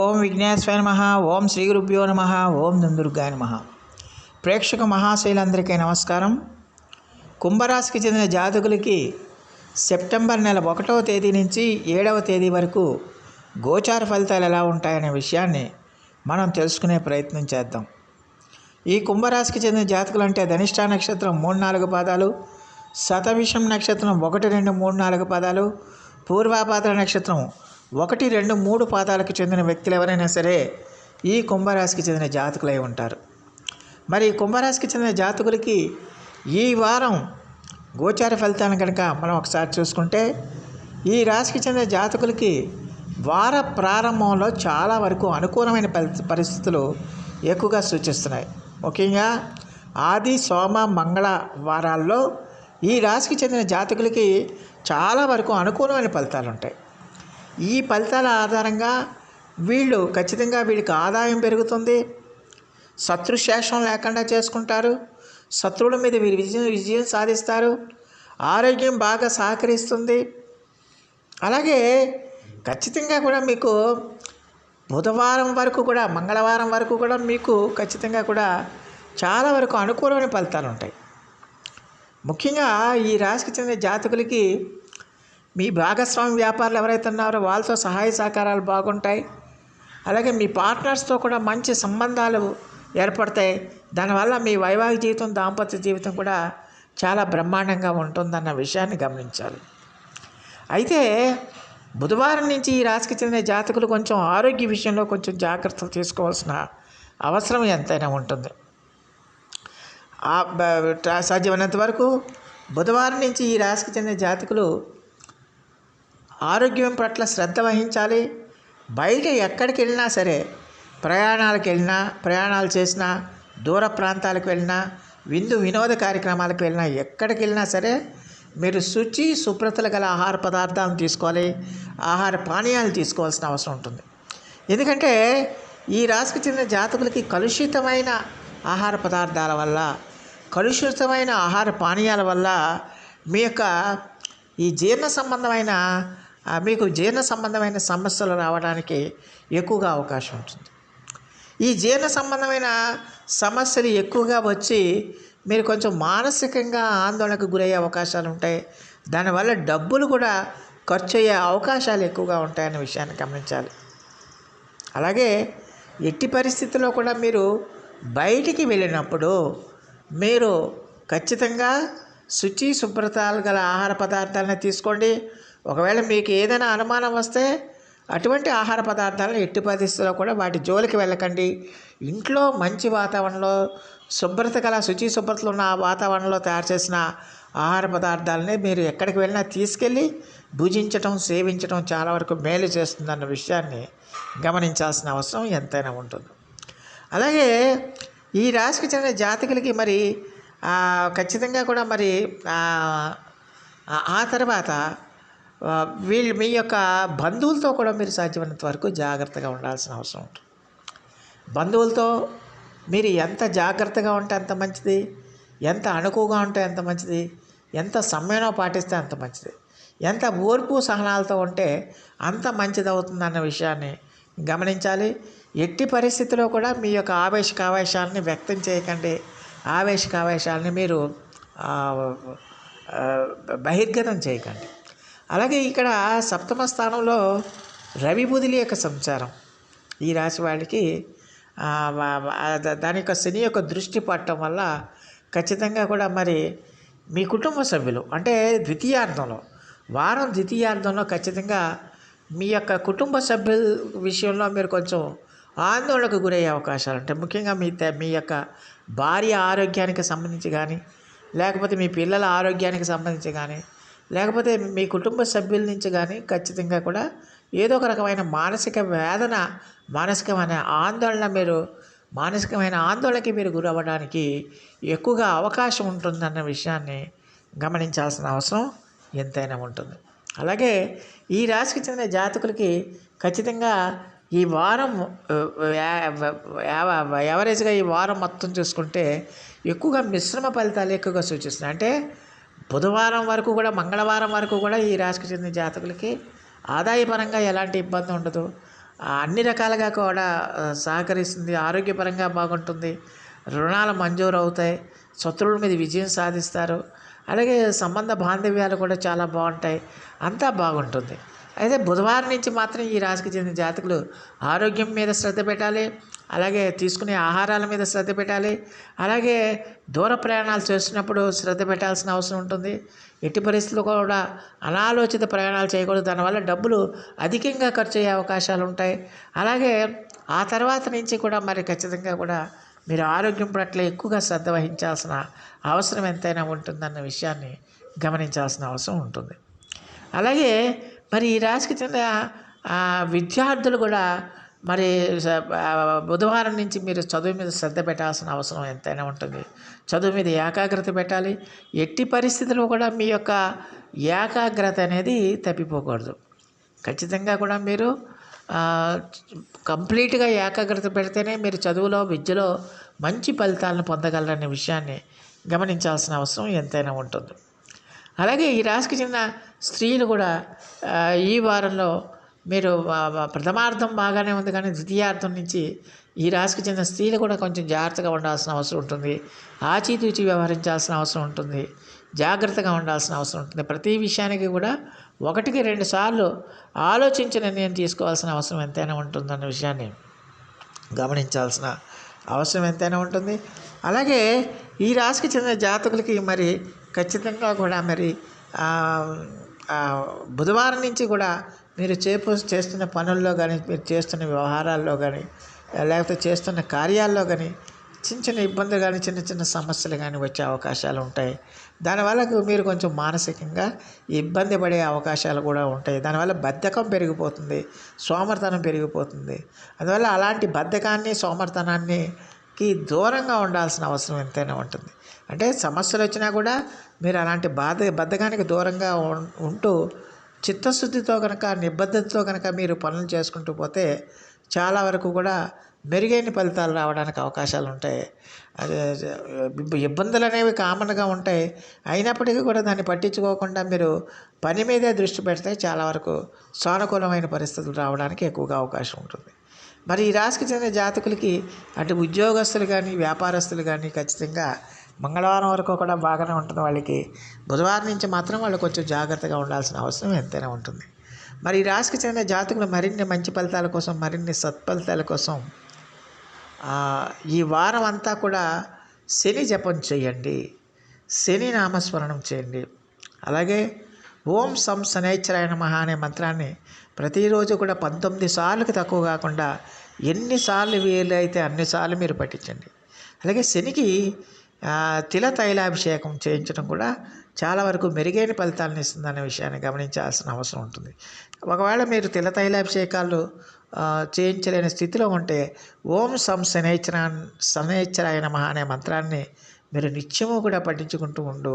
ఓం విఘ్నేశ్వర నమ ఓం శ్రీ గురుభ్యో నమ ఓం దుందుర్గాయ నమ. ప్రేక్షక మహాశైలందరికీ నమస్కారం. కుంభరాశికి చెందిన జాతకులకి సెప్టెంబర్ నెల ఒకటవ తేదీ నుంచి ఏడవ తేదీ వరకు గోచార ఫలితాలు ఎలా ఉంటాయనే విషయాన్ని మనం తెలుసుకునే ప్రయత్నం చేద్దాం. ఈ కుంభరాశికి చెందిన జాతకులు అంటే ధనిష్ట నక్షత్రం మూడు నాలుగు పాదాలు శతవిషం నక్షత్రం ఒకటి రెండు మూడు నాలుగు పాదాలు పూర్వాపాత్ర నక్షత్రం ఒకటి రెండు మూడు పాదాలకు చెందిన వ్యక్తులు ఎవరైనా సరే ఈ కుంభరాశికి చెందిన జాతకులై ఉంటారు. మరి కుంభరాశికి చెందిన జాతకులకి ఈ వారం గోచార ఫలితాన్ని కనుక మనం ఒకసారి చూసుకుంటే ఈ రాశికి చెందిన జాతకులకి వార ప్రారంభంలో చాలా వరకు అనుకూలమైన పరిస్థితులు ఎక్కువగా సూచిస్తున్నాయి. ముఖ్యంగా ఆది సోమ మంగళ వారాల్లో ఈ రాశికి చెందిన జాతకులకి చాలా వరకు అనుకూలమైన ఫలితాలు ఉంటాయి ఈ ఫలితాల ఆధారంగా వీళ్ళు ఖచ్చితంగా వీళ్ళకి ఆదాయం పెరుగుతుంది. శత్రుశేషం లేకుండా చేసుకుంటారు. శత్రువుల మీద వీరు విజయం విజయం సాధిస్తారు. ఆరోగ్యం బాగా సహకరిస్తుంది. అలాగే ఖచ్చితంగా కూడా మీకు బుధవారం వరకు కూడా మంగళవారం వరకు కూడా మీకు ఖచ్చితంగా కూడా చాలా వరకు అనుకూలమైన ఫలితాలు ఉంటాయి. ముఖ్యంగా ఈ రాశికి చెందిన జాతకులకి మీ భాగస్వామి వ్యాపారులు ఎవరైతే ఉన్నారో వాళ్ళతో సహాయ సహకారాలు బాగుంటాయి. అలాగే మీ పార్ట్నర్స్తో కూడా మంచి సంబంధాలు ఏర్పడతాయి. దానివల్ల మీ వైవాహిక జీవితం దాంపత్య జీవితం కూడా చాలా బ్రహ్మాండంగా ఉంటుందన్న విషయాన్ని గమనించాలి. అయితే బుధవారం నుంచి ఈ రాశికి చెందిన జాతకులు కొంచెం ఆరోగ్య విషయంలో కొంచెం జాగ్రత్తలు తీసుకోవాల్సిన అవసరం ఎంతైనా ఉంటుంది. ఆ సాధ్యమైనంత వరకు బుధవారం నుంచి ఈ రాశికి చెందిన జాతకులు ఆరోగ్యం పట్ల శ్రద్ధ వహించాలి. బయట ఎక్కడికి వెళ్ళినా సరే ప్రయాణాలకు వెళ్ళినా ప్రయాణాలు చేసినా దూర ప్రాంతాలకు వెళ్ళినా విందు వినోద కార్యక్రమాలకు వెళ్ళినా ఎక్కడికి వెళ్ళినా సరే మీరు శుచి శుభ్రతలు గల ఆహార పదార్థాలను తీసుకోవాలి. ఆహార పానీయాలు తీసుకోవాల్సిన అవసరం ఉంటుంది. ఎందుకంటే ఈ రాశికి చెందిన జాతకులకి కలుషితమైన ఆహార పదార్థాల వల్ల కలుషితమైన ఆహార పానీయాల వల్ల మీ యొక్క ఈ జీర్ణ సంబంధమైన మీకు జీర్ణ సంబంధమైన సమస్యలు రావడానికి ఎక్కువగా అవకాశం ఉంటుంది. ఈ జీర్ణ సంబంధమైన సమస్యలు ఎక్కువగా వచ్చి మీరు కొంచెం మానసికంగా ఆందోళనకు గురయ్యే అవకాశాలు ఉంటాయి. దానివల్ల డబ్బులు కూడా ఖర్చు అయ్యే అవకాశాలు ఎక్కువగా ఉంటాయనే విషయాన్ని గమనించాలి. అలాగే ఎట్టి పరిస్థితుల్లో కూడా మీరు బయటికి వెళ్ళినప్పుడు మీరు ఖచ్చితంగా శుచి శుభ్రతలు గల ఆహార పదార్థాలను తీసుకోండి. ఒకవేళ మీకు ఏదైనా అనుమానం వస్తే అటువంటి ఆహార పదార్థాలను ఎట్టి పరిస్థితుల్లో కూడా వాటి జోలికి వెళ్ళకండి. ఇంట్లో మంచి వాతావరణంలో శుభ్రత గల శుచి శుభ్రతలు ఉన్న వాతావరణంలో తయారు చేసిన ఆహార పదార్థాలని మీరు ఎక్కడికి వెళ్ళినా తీసుకెళ్ళి భుజించటం సేవించటం చాలా వరకు మేలు చేస్తుందన్న విషయాన్ని గమనించాల్సిన అవసరం ఎంతైనా ఉంటుంది. అలాగే ఈ రాశికి చెందిన జాతకులకి మరి ఖచ్చితంగా కూడా మరి ఆ, తర్వాత వీళ్ళు మీ యొక్క బంధువులతో కూడా మీరు సాధ్యమైనంత వరకు జాగ్రత్తగా ఉండాల్సిన అవసరం ఉంటుంది. బంధువులతో మీరు ఎంత జాగ్రత్తగా ఉంటే అంత మంచిది ఎంత అణుకుగా ఉంటే ఎంత మంచిది ఎంత సమయంలో పాటిస్తే అంత మంచిది. ఎంత ఓర్పు సహనాలతో ఉంటే అంత మంచిది అవుతుందన్న విషయాన్ని గమనించాలి. ఎట్టి పరిస్థితిలో కూడా మీ యొక్క ఆవేశకావేశాలని వ్యక్తం చేయకండి. ఆవేశకావేశాలని మీరు బహిర్గతం చేయకండి. అలాగే ఇక్కడ సప్తమ స్థానంలో రవి బుదిలి యొక్క సంచారం. ఈ రాశి వాళ్ళకి దాని యొక్క శని యొక్క దృష్టి పట్టడం వల్ల ఖచ్చితంగా కూడా మరి మీ కుటుంబ సభ్యులు అంటే ద్వితీయార్థంలో వారం ద్వితీయార్థంలో ఖచ్చితంగా మీ యొక్క కుటుంబ సభ్యుల విషయంలో మీరు కొంచెం ఆందోళనకు గురయ్యే అవకాశాలు ఉంటాయి. ముఖ్యంగా మీ మీ యొక్క భార్య ఆరోగ్యానికి సంబంధించి కానీ లేకపోతే మీ పిల్లల ఆరోగ్యానికి సంబంధించి కానీ లేకపోతే మీ కుటుంబ సభ్యుల నుంచి కానీ ఖచ్చితంగా కూడా ఏదో ఒక రకమైన మానసిక వేదన మానసికమైన ఆందోళన మీరు మానసికమైన ఆందోళనకి మీరు గురవ్వడానికి ఎక్కువగా అవకాశం ఉంటుందన్న విషయాన్ని గమనించాల్సిన అవసరం ఎంతైనా ఉంటుంది. అలాగే ఈ రాశికి చెందిన జాతకులకి ఖచ్చితంగా ఈ వారం యావరేజ్గా ఈ వారం మొత్తం చూసుకుంటే ఎక్కువగా మిశ్రమ ఫలితాలు ఎక్కువగా సూచిస్తున్నాయి. అంటే బుధవారం వరకు కూడా మంగళవారం వరకు కూడా ఈ రాశికి చెందిన జాతకులకి ఆదాయపరంగా ఎలాంటి ఇబ్బంది ఉండదు. అన్ని రకాలుగా కూడా సహకరిస్తుంది ఆరోగ్యపరంగా బాగుంటుంది. రుణాలు మంజూరు అవుతాయి. శత్రువుల మీద విజయం సాధిస్తారు. అలాగే సంబంధ బాంధవ్యాలు కూడా చాలా బాగుంటాయి. అంతా బాగుంటుంది. అయితే బుధవారం నుంచి మాత్రం ఈ రాశికి చెందిన జాతకులు ఆరోగ్యం మీద శ్రద్ధ పెట్టాలి. అలాగే తీసుకునే ఆహారాల మీద శ్రద్ధ పెట్టాలి. అలాగే దూర ప్రయాణాలు చేస్తున్నప్పుడు శ్రద్ధ పెట్టాల్సిన అవసరం ఉంటుంది. ఎట్టి పరిస్థితుల్లో కూడా అనాలోచిత ప్రయాణాలు చేయకూడదు. దానివల్ల డబ్బులు అధికంగా ఖర్చు అయ్యే అవకాశాలు ఉంటాయి. అలాగే ఆ తర్వాత నుంచి కూడా మరి ఖచ్చితంగా కూడా మీరు ఆరోగ్యం పట్ల ఎక్కువగా శ్రద్ధ వహించాల్సిన అవసరం ఎంతైనా ఉంటుందన్న విషయాన్ని గమనించాల్సిన అవసరం ఉంటుంది. అలాగే మరి ఈ రాశికి చెందిన విద్యార్థులు కూడా మరి బుధవారం నుంచి మీరు చదువు మీద శ్రద్ధ పెట్టాల్సిన అవసరం ఎంతైనా ఉంటుంది. చదువు మీద ఏకాగ్రత పెట్టాలి. ఎట్టి పరిస్థితుల్లో కూడా మీ యొక్క ఏకాగ్రత అనేది తప్పిపోకూడదు. ఖచ్చితంగా కూడా మీరు కంప్లీట్గా ఏకాగ్రత పెడితేనే మీరు చదువులో విద్యలో మంచి ఫలితాలను పొందగలరనే విషయాన్ని గమనించాల్సిన అవసరం ఎంతైనా ఉంటుంది. అలాగే ఈ రాశికి చెందిన స్త్రీలు కూడా ఈ వారంలో మీరు ప్రథమార్థం బాగానే ఉంది కానీ ద్వితీయార్థం నుంచి ఈ రాశికి చెందిన స్త్రీలు కూడా కొంచెం జాగ్రత్తగా ఉండాల్సిన అవసరం ఉంటుంది. ఆచితూచి వ్యవహరించాల్సిన అవసరం ఉంటుంది. జాగ్రత్తగా ఉండాల్సిన అవసరం ఉంటుంది. ప్రతి విషయానికి కూడా ఒకటికి రెండు సార్లు ఆలోచించి నిర్ణయం తీసుకోవాల్సిన అవసరం ఎంతైనా ఉంటుందన్న విషయాన్ని గమనించాల్సిన అవసరం ఎంతైనా ఉంటుంది. అలాగే ఈ రాశికి చెందిన జాతకులకి మరి ఖచ్చితంగా కూడా మరి బుధవారం నుంచి కూడా మీరు చేపు చేస్తున్న పనుల్లో కానీ మీరు చేస్తున్న వ్యవహారాల్లో కానీ లేకపోతే చేస్తున్న కార్యాల్లో కానీ చిన్న చిన్న ఇబ్బందులు కానీ చిన్న చిన్న సమస్యలు కానీ వచ్చే అవకాశాలు ఉంటాయి. దానివల్ల మీరు కొంచెం మానసికంగా ఇబ్బంది పడే అవకాశాలు కూడా ఉంటాయి. దానివల్ల బద్ధకం పెరిగిపోతుంది సోమర్తనం పెరిగిపోతుంది. అందువల్ల అలాంటి బద్ధకాన్ని సోమర్తనాన్నికి దూరంగా ఉండాల్సిన అవసరం ఎంతైనా ఉంటుంది. అంటే సమస్యలు వచ్చినా కూడా మీరు అలాంటి బాధ బద్ధకానికి దూరంగా ఉం- ఉంటూ చిత్తశుద్ధితో కనుక నిబద్ధతతో కనుక మీరు పనులు చేసుకుంటూ పోతే చాలా వరకు కూడా మెరుగైన ఫలితాలు రావడానికి అవకాశాలు ఉంటాయి. అదే ఇబ్బందులు అనేవి కామన్గా ఉంటాయి. అయినప్పటికీ కూడా దాన్ని పట్టించుకోకుండా మీరు పని మీదే దృష్టి పెడితే చాలా వరకు సానుకూలమైన పరిస్థితులు రావడానికి ఎక్కువగా అవకాశం ఉంటుంది. మరి ఈ రాశికి చెందిన జాతకులకి అటు ఉద్యోగస్తులు కానీ వ్యాపారస్తులు కానీ ఖచ్చితంగా మంగళవారం వరకు కూడా బాగానే ఉంటుంది వాళ్ళకి. బుధవారం నుంచి మాత్రం వాళ్ళు కొంచెం జాగ్రత్తగా ఉండాల్సిన అవసరం ఎంతైనా ఉంటుంది. మరి ఈ రాశికి చెందిన జాతకులు మరిన్ని మంచి ఫలితాల కోసం మరిన్ని సత్ఫలితాల కోసం ఈ వారం అంతా కూడా శని జపం చేయండి. శని నామస్మరణం చేయండి. అలాగే ఓం సం శనేశ్వరాయ మహా అనే మంత్రాన్ని ప్రతిరోజు కూడా పంతొమ్మిది సార్లకు తక్కువ కాకుండా ఎన్నిసార్లు వీలైతే అన్నిసార్లు మీరు పఠించండి. అలాగే శనికి తిల తైలాభిషేకం చేయించడం కూడా చాలా వరకు మెరుగైన ఫలితాలను ఇస్తుందనే విషయాన్ని గమనించాల్సిన అవసరం ఉంటుంది. ఒకవేళ మీరు తిల తైలాభిషేకాలు చేయించలేని స్థితిలో ఉంటే ఓం సం శనైశ్వర శనైశ్వరాయ నమః అనే మంత్రాన్ని మీరు నిత్యము కూడా పఠించుకుంటూ ఉండు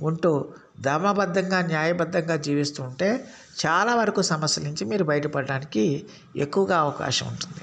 ఉంటూ ధర్మబద్ధంగా న్యాయబద్ధంగా జీవిస్తూ ఉంటే చాలా వరకు సమస్యల నుంచి మీరు బయటపడడానికి ఎక్కువగా అవకాశం ఉంటుంది.